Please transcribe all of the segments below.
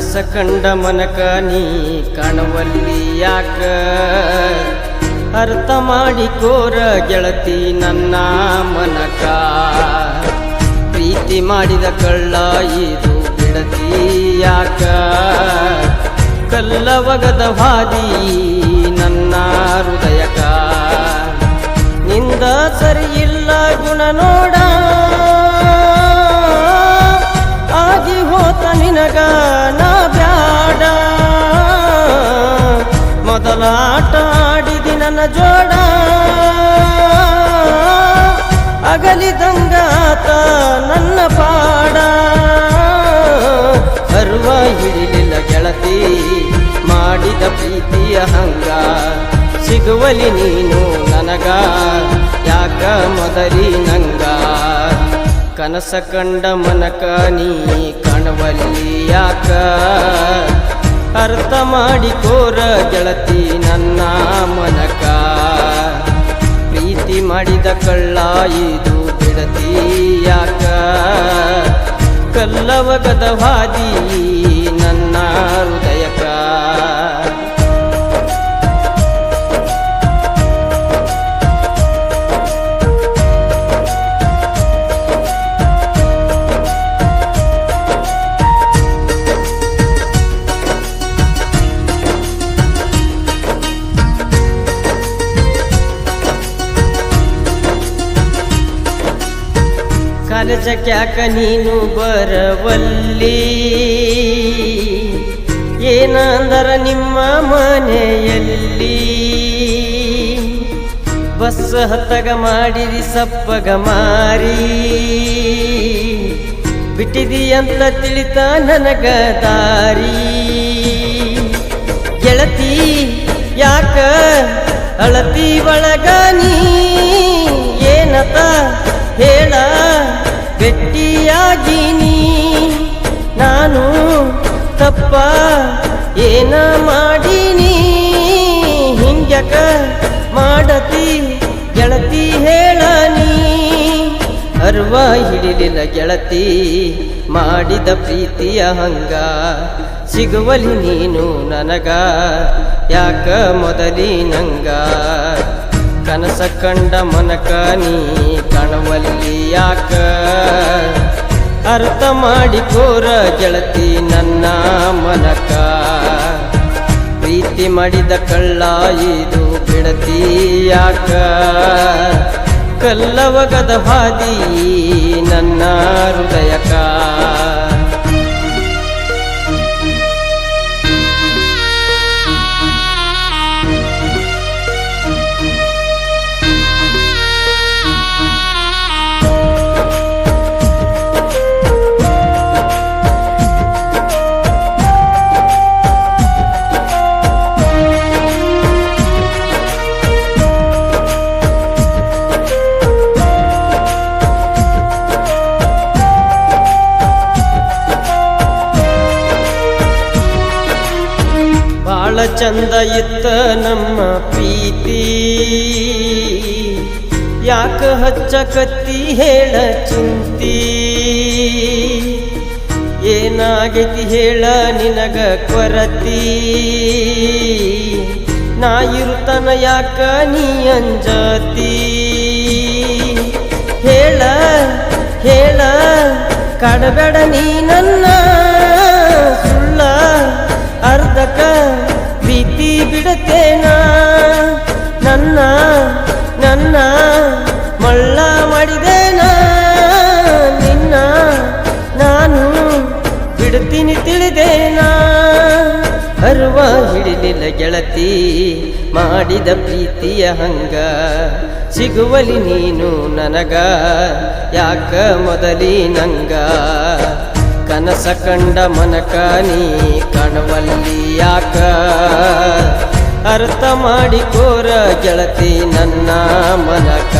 ಕನಸ ಕಂಡ ಮನಕ ನೀ ಕಾಣವಲ್ಲಿ ಯಾಕ? ಅರ್ಥ ಮಾಡಿಕೋರ ಗೆಳತಿ ನನ್ನ ಮನಕ. ಪ್ರೀತಿ ಮಾಡಿದ ಕಳ್ಳ ಇದು ಗೆಳತಿ ಯಾಕ? ಕಲ್ಲವಗದ ಹಾದಿ ನನ್ನ ಹೃದಯಕ. ನಿಂದ ಸರಿಯಿಲ್ಲ ಗುಣ ನೋಡ. ಆಗಿ ಹೋತ ನಿನಗ. ಆಟ ಆಡಿದಿ ನನ್ನ ಜೋಡ. ಅಗಲಿದಂಗಾತ ನನ್ನ ಪಾಡ. ಬರುವ ಹಿಡಿಲಿಲ್ಲ ಗೆಳತಿ, ಮಾಡಿದ ಪ್ರೀತಿಯ ಹಂಗ ಸಿಗುವಲಿ ನೀನು ನನಗ ಯಾಕ ಮೊದಲಿ ನಂಗ ಕನಸ ಕಂಡ ಮನಕ ನೀ ಕಣವಲಿ ಯಾಕ? ಅರ್ಥ ಮಾಡಿಕೋರ ಗೆಳತಿ ನನ್ನ ಮನಕ. ಪ್ರೀತಿ ಮಾಡಿದ ಕಳ್ಳ ಇದು ಬಿಡತಿ ಯಾಕ? ಕಲ್ಲವಗದ ಹಾದಿ ನನ್ನ ಹೃದಯಕ. ಕಾಲೇಜಕ್ಯಾಕ ನೀನು ಬರವಲ್ಲಿ? ಏನಂದರ ನಿಮ್ಮ ಮನೆಯಲ್ಲಿ? ಬಸ್ ಹತ್ತಗ ಮಾಡಿದಿ ಸಪ್ಪಗ ಮಾರಿ. ಬಿಟ್ಟಿದಿ ಅಂತ ತಿಳಿತ ನನಗ ದಾರಿ. ಗೆಳತಿ, ಯಾಕ ಅಳತಿ ಒಳಗ ನೀ? ಏನತ ಹೇಳ? ಗಟ್ಟಿಯಾಗಿನಿ ನಾನು ತಪ್ಪ ಏನ ಮಾಡಿನಿ? ಹಿಂಗ್ಯಕ ಮಾಡತಿ, ಗೆಳತಿ ಹೇಳನಿ? ಅರ್ವ ಹಿಡಿಲಿಲ್ಲ ಗೆಳತಿ ಮಾಡಿದ ಪ್ರೀತಿಯ ಹಂಗ ಸಿಗುವಲಿ ನೀನು ನನಗ, ಯಾಕ ಮೊದಲಿ ನಂಗ ಕನಸ ಕಂಡ ಮನಕ ನೀ ಕಣವಲ್ಲಿ ಯಾಕ? ಅರ್ಥ ಮಾಡಿ ಕೋರ ಗೆಳತಿ ನನ್ನ ಮನಕ. ಪ್ರೀತಿ ಮಾಡಿದ ಕಳ್ಳ ಇದು ಬಿಡತಿ ಯಾಕ? ಕಲ್ಲವಗದ ಹಾದಿ ನನ್ನ ಹೃದಯಕ. ಚಂದ ಇತ್ತ ನಮ್ಮ ಪ್ರೀತಿ. ಯಾಕ ಹಚ್ಚ ಕತ್ತಿ ಹೇಳ ಚಿಂತಿ. ಏನಾಗೈತಿ ಹೇಳ ನಿನಗ ಕೊರತಿ. ನಾ ಇರುತನ ಯಾಕ ನೀ ಅಂಜಾತಿ. ಹೇಳ ಹೇಳ ಕಡಬೇಡ ನೀ ನನ್ನ ಅರುವ ಹಿಡಿಲಿಲ್ಲ ಗೆಳತಿ ಮಾಡಿದ ಪ್ರೀತಿಯ ಹಂಗ. ಸಿಗುವಲಿ ನೀನು ನನಗ, ಯಾಕ ಮೊದಲಿ ನಂಗ? ಕನಸ ಕಂಡ ಮನಕ ನೀ ಕಣವಲ್ಲಿ ಯಾಕ? ಅರ್ಥ ಮಾಡಿಕೋರ ಗೆಳತಿ ನನ್ನ ಮನಕ.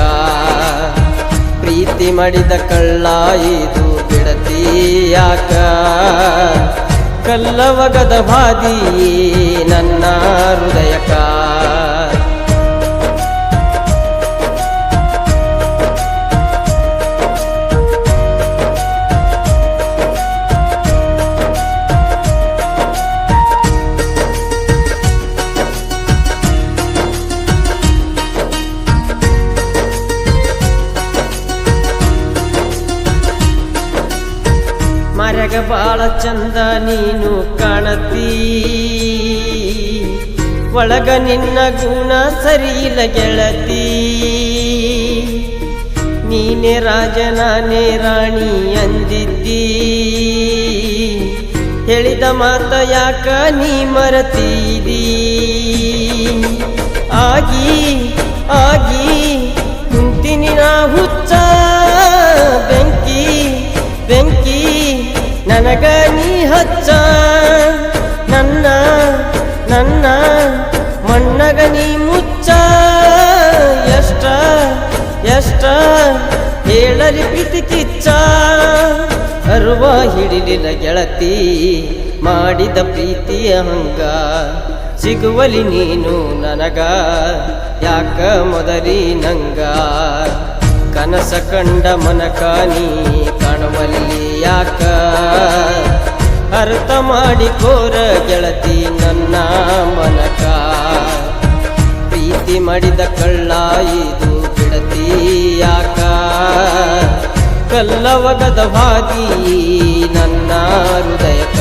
ಪ್ರೀತಿ ಮಾಡಿದ ಕಳ್ಳ ಇದು ಗೆಳತಿ ಯಾಕ? ಕಲ್ಲವಗದ ಭಾದಿ ನನ್ನ ಹೃದಯಕ ಕಣ್ಣಾಗ ಬಾಳ ಚಂದ ನೀನು ಕಾಣತೀ. ಒಳಗ ನಿನ್ನ ಗುಣ ಸರಿಯಿಲ್ಲ ಗೆಳತಿ. ನೀನೇ ರಾಜ ನಾನೇ ರಾಣಿ ಅಂದಿದ್ದೀ. ಹೇಳಿದ ಮಾತ ಯಾಕ ನೀ ಮರತೀರಿ ಆಗಿ ಆಗಿ ಕುಂತಿನಿ ನಾ ಹುಚ್ಚ ನನಗ ನೀ ಹಚ್ಚ, ನನ್ನ ನನ್ನ ಮಣ್ಣಗ ನೀ ಮುಚ್ಚ. ಎಷ್ಟ ಎಷ್ಟ ಹೇಳಲಿ ಪ್ರೀತಿ ಕಿಚ್ಚ. ಅರುವ ಹಿಡಿಲಿಲ್ಲ ಗೆಳತಿ ಮಾಡಿದ ಪ್ರೀತಿಯ ಹಂಗ. ಸಿಗುವಲಿ ನೀನು ನನಗ, ಯಾಕ ಮೊದಲಿ ನಂಗ. ಕನಸ ಕಂಡ ಮನಕ ನೀ ಯಾಕ? ಅರ್ಥ ಮಾಡಿಕೋರ ಗೆಳತಿ ನನ್ನ ಮನಕ. ಪ್ರೀತಿ ಮಾಡಿದ ಕಳ್ಳ ಇದು ಗೆಳತಿ ಯಾಕ? ಕಲ್ಲವಗದ ಭಾಗಿ ನನ್ನ ಹೃದಯಕ.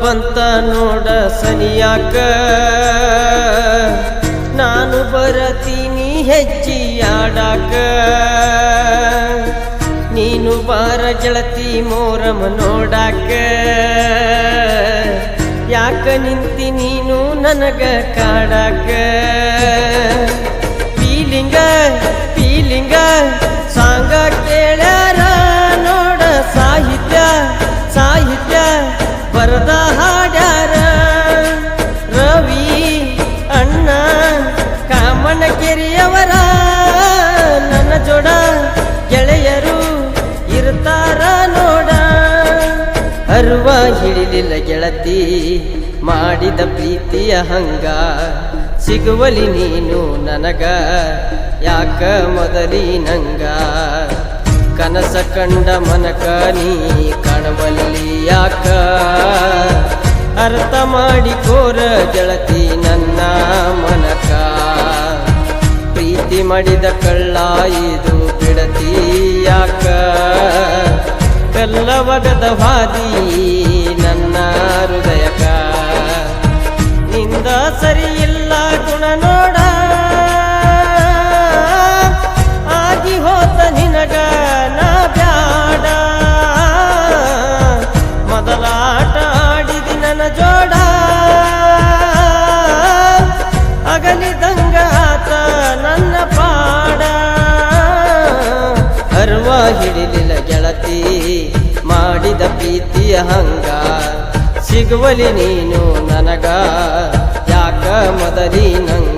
ಬಂತ ನೋಡ ಸನಿಯಾಕ. ನಾನು ಬರತೀನಿ ಹೆಜ್ಜಿಯಾಡಾಕ ನೀನು ಬಾರ ಗೆಳತಿ ಮೋರಮ ನೋಡಾಕ. ಯಾಕ ನಿಂತಿ ನೀನು ನನಗ ಕಾಡಾಕ. ಫೀಲಿಂಗ ಫೀಲಿಂಗ ಅರುವ ಹಿಡಿಲಿಲ್ಲ ಗೆಳತಿ, ಮಾಡಿದ ಪ್ರೀತಿಯ ಹಂಗ. ಸಿಗುವಲಿ ನೀನು ನನಗ, ಯಾಕ ಮೊದಲಿ ನಂಗ? ಕನಸ ಕಂಡ ಮನಕ ನೀ ಕಾಣವಲ್ಲಿ ಯಾಕ? ಅರ್ಥ ಮಾಡಿಕೋರ ಗೆಳತಿ ನನ್ನ ಮನಕ. ಪ್ರೀತಿ ಮಾಡಿದ ಕಳ್ಳ, ಇದು ಬಿಡತಿ ಯಾಕ? ಕಲ್ಲವಗದ ವಾದಿ ನನ್ನ ಹೃದಯಕ ನಿಂದ ಸರಿಯಿಲ್ಲ ಗುಣ ನೋಡ. ಆಗಿ ಹೋತ ನಿನಗ ನಾ ಬ್ಯಾಡ. ಮೊದಲ ಆಟ ಆಡಿದಿ ನನ್ನ ಜೋಡ. ಅಗಲಿದಂಗ ಹಂಗ ಸಿಗುವಲಿ ನೀನು ನನಗ. ಯಾಕ ಮೊದಲಿ ನಂಗ